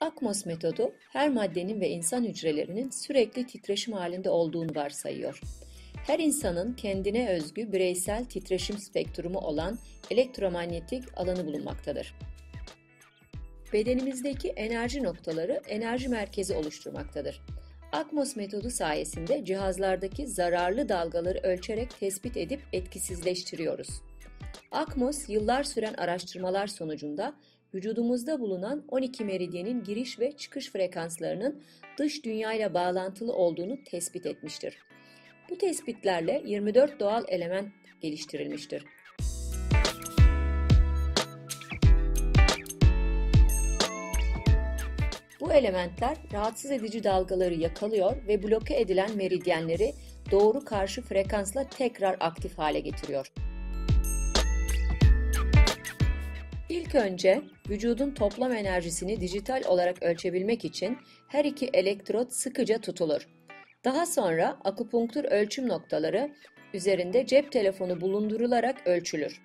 Akmos metodu, her maddenin ve insan hücrelerinin sürekli titreşim halinde olduğunu varsayıyor. Her insanın kendine özgü bireysel titreşim spektrumu olan elektromanyetik alanı bulunmaktadır. Bedenimizdeki enerji noktaları enerji merkezi oluşturmaktadır. Akmos metodu sayesinde cihazlardaki zararlı dalgaları ölçerek tespit edip etkisizleştiriyoruz. Akmos yıllar süren araştırmalar sonucunda vücudumuzda bulunan 12 meridyenin giriş ve çıkış frekanslarının dış dünyayla bağlantılı olduğunu tespit etmiştir. Bu tespitlerle 24 doğal element geliştirilmiştir. Bu elementler rahatsız edici dalgaları yakalıyor ve bloke edilen meridyenleri doğru karşı frekansla tekrar aktif hale getiriyor. İlk önce vücudun toplam enerjisini dijital olarak ölçebilmek için her iki elektrot sıkıca tutulur. Daha sonra akupunktur ölçüm noktaları üzerinde cep telefonu bulundurularak ölçülür.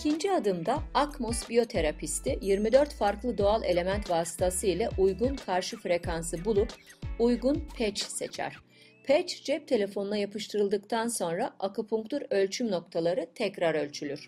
İkinci adımda Akmos biyoterapisti 24 farklı doğal element vasıtasıyla uygun karşı frekansı bulup uygun patch seçer. Patch cep telefonuna yapıştırıldıktan sonra akupunktur ölçüm noktaları tekrar ölçülür.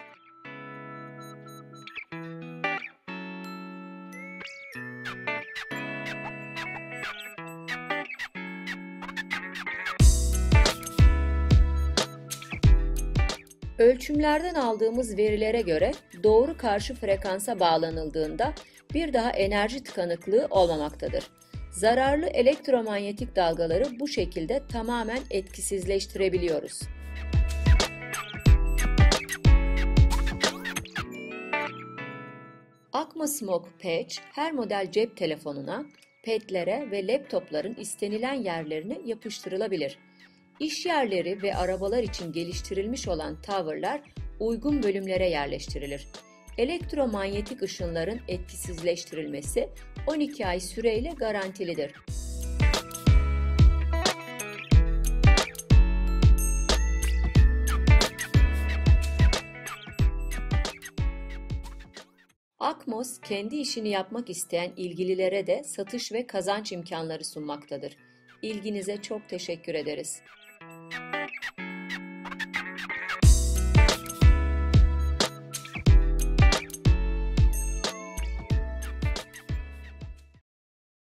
Ölçümlerden aldığımız verilere göre doğru karşı frekansa bağlanıldığında bir daha enerji tıkanıklığı olmamaktadır. Zararlı elektromanyetik dalgaları bu şekilde tamamen etkisizleştirebiliyoruz. Akma Smoke Patch her model cep telefonuna, petlere ve laptopların istenilen yerlerine yapıştırılabilir. İş yerleri ve arabalar için geliştirilmiş olan tower'lar uygun bölümlere yerleştirilir. Elektromanyetik ışınların etkisizleştirilmesi 12 ay süreyle garantilidir. Akmos kendi işini yapmak isteyen ilgililere de satış ve kazanç imkanları sunmaktadır. İlginize çok teşekkür ederiz.